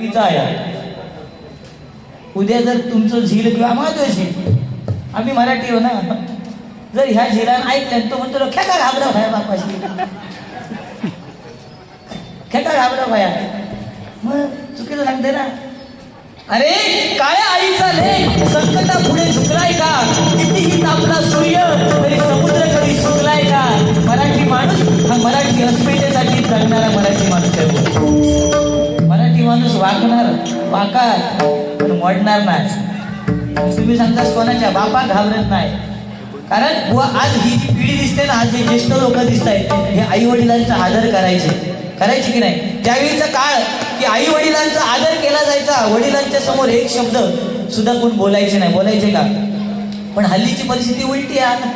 तिचा आहे. उद्या जर तुमचं झील किंवा माझं झील आम्ही मराठी हो ना जर ह्या झिलान ऐकलं तो म्हणतो खेटा घाबरा भाया बापाशी. खेटा घाबरा भाया. मग चुकीचं सांगते ना. अरे काय आईचा लेख संकटा पुढे झुकलाय का? कितीही तापला सूर्य तरी समुद्र कधी झुकलाय का? मराठी माणूस हा मराठी अस्मितेसाठी जगणारा मराठी माणूस आहे. वाकणार माणूस वाकार पण मोडणार नाही. तुम्ही सांगता कोणाच्या बापा घाबरत नाही. कारण व आज ही जी पिढी दिसते ना आज जे ज्येष्ठ लोक दिसत आहेत हे आई वडिलांचा आदर करायचे. करायचे की नाही? त्यावेळीचा काळ की आई वडिलांचा आदर केला जायचा वडिलांच्या समोर एक शब्द सुद्धा कोण बोलायचे नाही. बोलायचे का? पण हल्लीची परिस्थिती उलटी आहे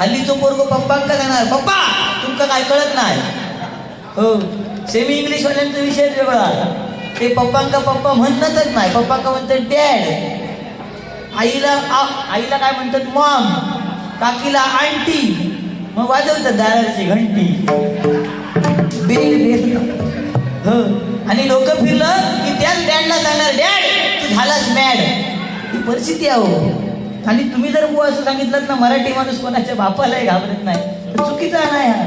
हल्लीचं पोरग पप्पांका जाणार पप्पा तुमका काय कळत नाही? हो सेमी इंग्लिश वाल्यांचा विषय वेगळा. ते पप्पांका पप्पा म्हणतच नाही. पप्पांका म्हणतात डॅड आईला आ- आईला काय म्हणतात मॉम काकीला आंटी. मग वाजवतात दाराची घंटी. बेल बेल ह. आणि लोक फिरलं की त्याच डॅडला सांगणार डॅड तू झालास मॅड ही परिस्थिती आहे हो. आणि तुम्ही जर बुवा असं सांगितलं ना मराठी माणूस कोणाच्या बापालाही घाबरत नाही. तर चुकीचा नाही हा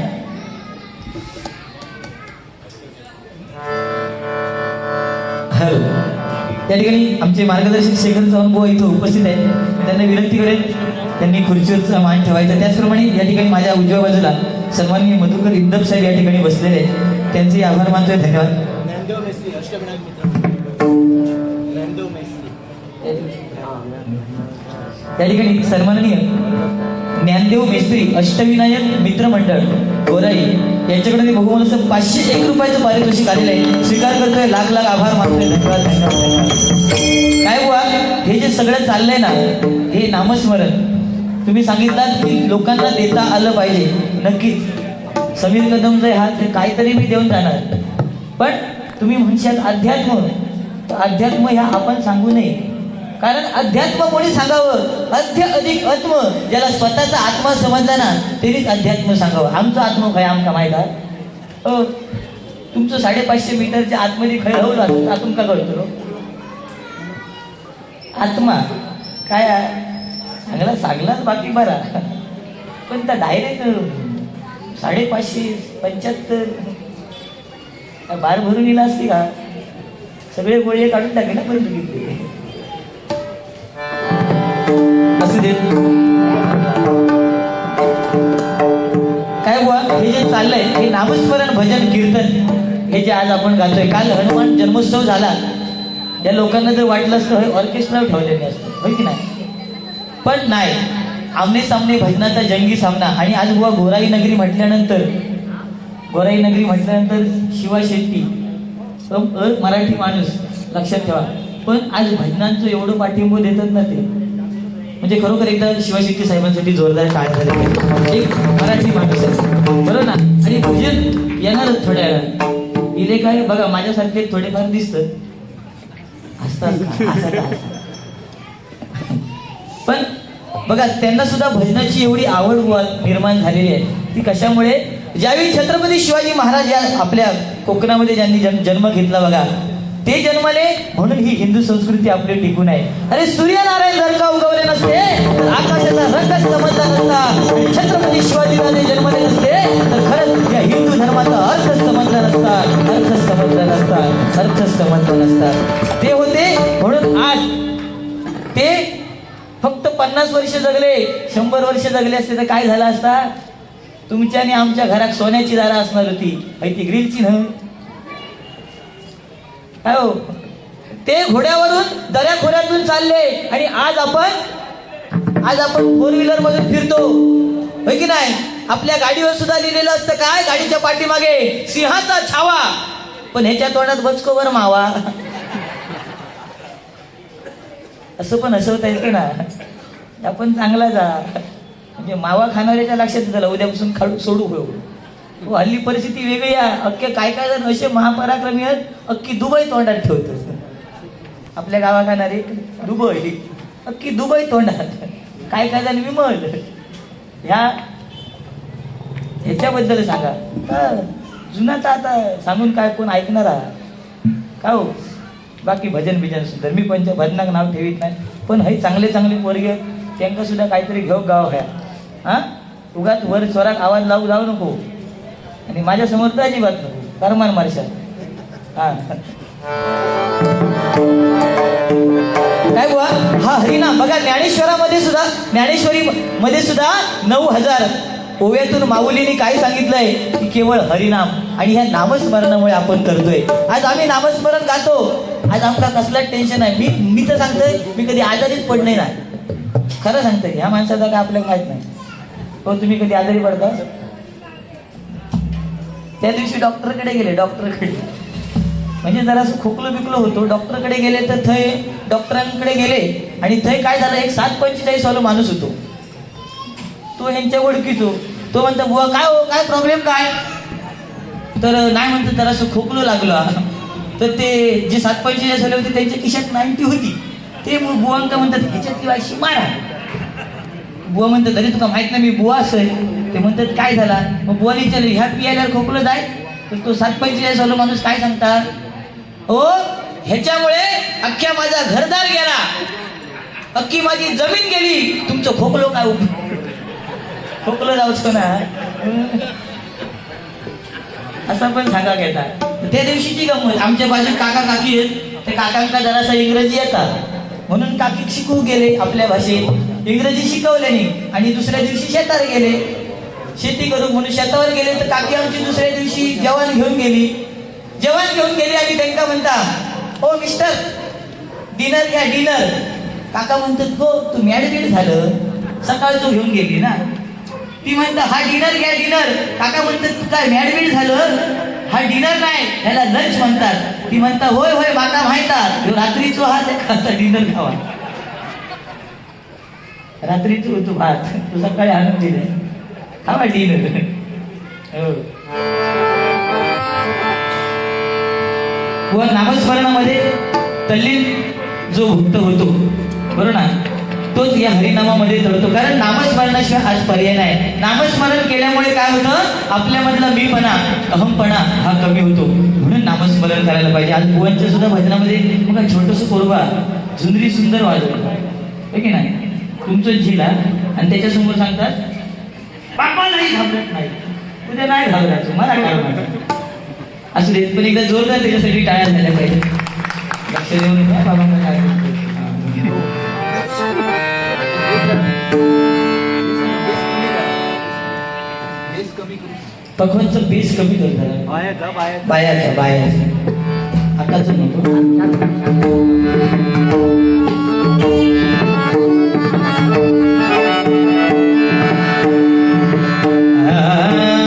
हॅलो. त्या ठिकाणी आमचे मार्गदर्शक शेखर चव्हाण बुवा इथं उपस्थित आहेत. त्यांना विनंती करेल त्यांनी खुर्चीवरचा मान ठेवायचा. त्याचप्रमाणे या ठिकाणी माझ्या उजव्या बाजूला सन्माननीय मधुकर इंदब साहेब या ठिकाणी बसलेले आहेत. त्यांचे आभार मानतोय. धन्यवाद. त्या ठिकाणी सन्माननीय ज्ञानदेव मेस्त्री अष्टविनायक मित्र मंडळ गोराई यांच्याकडे मी बहुमान पाचशे एक रुपयाचं पारितोषिक आलेलं आहे. स्वीकार करतोय. लाख लाख आभार मानतोय. धन्यवाद धन्यवाद. काय बुवा? हे जे सगळं चाललंय ना हे नामस्मरण. तुम्ही सांगितलं की लोकांना देता आलं पाहिजे. नक्कीच. समीर कदम जे हा ते काहीतरी मी देऊन जाणार. पण तुम्ही म्हणशात अध्यात्म. तर अध्यात्म ह्या आपण सांगू नये. कारण अध्यात्म कोणी सांगावं. अध्य अधिक आत्म. ज्याला स्वतःचा आत्मा समजला ना त्यांनीच अध्यात्म सांगावं. आमचा आत्मा काय आमका माहीत आहे? हो. तुमचं साडेपाचशे मीटरच्या आतमध्ये खय हवलं लागतं आतून का कळतो आत्मा. काय चांगला सांगलाच बाकी बरा. पण त्या डायरेक्ट साडेपाचशे पंच्याहत्तर. बार भरून येला असते का? सगळे गोळे काढून टाके ना पण बघितले असू काय बुवा? हे जे चाललंय हे नामस्मरण भजन कीर्तन. हे जे आज आपण गातोय काल हनुमान जन्मोत्सव झाला. या लोकांना जर वाटलं असतं हे ऑर्केस्ट्रा ठेवलेले असतं. होय की नाही? पण नाही. आमने सामने भजनाचा जंगी सामना. आणि आज बुवा गोराई नगरी म्हटल्यानंतर गोराई नगरी म्हटल्यानंतर शिवा शेट्टी. मराठी माणूस. लक्षात ठेवा. पण आज भजनांचं एवढं पाठिंबा देतात ना ते. म्हणजे खरोखर एकदा शिवा साहेबांसाठी जोरदार टाळ झाले एक मराठी माणूस आहे. बरोबर ना? आणि भजन येणारच थोड्या वेळा इले काय बघा माझ्यासारखे थोडेफार दिसत हसतात पण बघा त्यांना सुद्धा भजनाची एवढी आवड निर्माण झालेली आहे. ती कशामुळे? ज्यावेळी छत्रपती शिवाजी महाराज या आपल्या कोकणामध्ये ज्यांनी जन्म घेतला बघा ते जन्मले म्हणून ही हिंदू संस्कृती आपली टिकून आहे. अरे सूर्यनारायण जर का उगवले नसते तर आकाशाचा रंगच समजला नसता छत्रपती शिवाजीराजे जन्मले नसते तर खरंच या हिंदू धर्माचा अर्थ समजला नसता अर्थ समजला नसता अर्थ समजला नसता. ते होते म्हणून आज ते फक्त पन्नास वर्ष जगले शंभर वर्ष जगले असते तर काय झालं असता? तुमच्या आणि आमच्या घरात सोन्याची दारा असणार होती आणि ती ग्रिलची नव्हे हो. ते घोड्यावरून दऱ्याखोऱ्यातून चालले आणि आज आपण आज आपण फोर व्हीलर मधून फिरतो. होय की नाही? आपल्या गाडीवर सुद्धा लिहिलेलं असतं काय? गाडीच्या पाठीमागे सिंहाचा छावा. पण ह्याच्या तोंडात बचकोवर मावा. असं पण हसवता येतं ना आपण चांगला जा. म्हणजे मावा खाणाऱ्याच्या लक्षात झाला उद्यापासून खाडू सोडू हो हल्ली परिस्थिती वेगळी आहे. अख्खे काय काय जर असे महापराक्रमी आहेत अख्खी दुबई तोंडात ठेवतो. आपल्या गावा खाणारे दुबई. अख्खी दुबई तोंडात. काय काय झालं विमल? ह्या ह्याच्याबद्दल सांगा. हा, जुना तर आता सांगून काय कोण ऐकणार? का हो? बाकी भजन बिजन सुद्धा. मी कोणत्या भजनाक नाव ठेवीत नाही. पण हे चांगले चांगले पोरगे त्यांना सुद्धा काहीतरी घेऊ गाव ह्या हां? उगाच वर स्वरात आवाज लावू जाऊ नको. आणि माझ्यासमोर तर अजिबात नको. करमान मार्शल. काय बुवा? हा हरिनाम बघा ज्ञानेश्वरामध्ये सुद्धा ज्ञानेश्वरी मध्ये सुद्धा नऊ हजार. ओव्यातून माऊलीने काय सांगितलंय? की केवळ हरिनाम आणि ह्या नामस्मरणामुळे आपण करतोय. आज आम्ही नामस्मरण गातो. आज आमचा कसलाच टेन्शन आहे मी मी तर सांगतोय मी कधी आजारीच पडले नाही खरं सांगतोय ह्या माणसाचं काय आपल्याला माहीत नाही. हो तुम्ही कधी आजारी पडता? त्या दिवशी डॉक्टरकडे गेले डॉक्टरकडे म्हणजे जरा खोकलं बिकलो होतो. डॉक्टरकडे गेले तर थंय डॉक्टरांकडे गेले आणि थंय काय झालं? एक सात पंचेचाळीस वालो माणूस होतो. तो ह्यांच्या ओळखीतो तो म्हणतो बुवा काय हो? काय प्रॉब्लेम काय? तर नाही म्हणतो जरासं खोकलो लागलो. तर ते जे सात पंचेचाळीस वाले होते त्यांच्या खिशात नाईन्टी होती. ते बुवा का म्हणतात ह्याच्यात किंवा अशी मारा. बुवा म्हणतात अरे तुका माहीत नाही मी बुवा असेल. ते म्हणतात काय झाला? मग बुवाने विचारलं ह्या पियाल्यावर खोकलं जाय? तर तो सात पंचेचाळीस वालो माणूस काय सांगतात हो ह्याच्यामुळे अख्ख्या माझा घरदार गेला. अख्खी माझी जमीन गेली. तुमचं खोकलो काय उपयोग खोकलं जाऊचो ना? असं पण सांगा घेता. त्या दिवशीची गंमत आमच्या बाजूत काका काकी आहेत. ते काकांका जरासा इंग्रजी येतात म्हणून काकी शिकू गेले आपल्या भाषेत. इंग्रजी शिकवले नाही. आणि दुसऱ्या दिवशी शेतावर गेले. शेती करू म्हणून शेतावर गेले. तर काकी आमची दुसऱ्या दिवशी जेवण घेऊन गेली. जेवण घेऊन गेली आणि त्यांना म्हणता ओ मिस्टर डिनर घ्या डिनर. काका म्हणतात गो तू मॅडमिट झालं. सकाळ तू घेऊन गेली ना. ती म्हणतं हा डिनर घ्या डिनर. काका म्हणतात तू काय मॅडमिट झालं? हा डिनर नाही. ह्याला लंच म्हणतात. ती म्हणता होय होय माता माहिता. रात्रीचो हा आता डिनर खावा. रात्रीचो तू भात तू सकाळी आणून दिले खावा डिनर. हो. व नामस्मरणामध्ये तल्लीन जो भक्त होतो बरोबर ना? तोच या हरिनामामध्ये चढतो कारण नामस्मरणाशिवाय आज पर्याय नाही. नामस्मरण केल्यामुळे काय होतं? आपल्यामधला मीपणा अहमपणा हा कमी होतो. म्हणून नामस्मरण करायला पाहिजे. आज बुवांच्या सुद्धा भजनामध्ये बघा छोटस कोरबा झुंदरी सुंदर वाजवतो आहे की नाही? तुमचं झिला आणि त्याच्यासमोर सांगतात बापा नाही घाबरत नाही. उद्या नाही घाबरायचं. मला काय असं देत पण एकदा जोरदार त्याच्यासाठी टाळ्या झाल्या पाहिजे लक्ष देऊन बाबांना काय पखवानचं बेस कमी करत बायाचा बायाचा. आताच नको.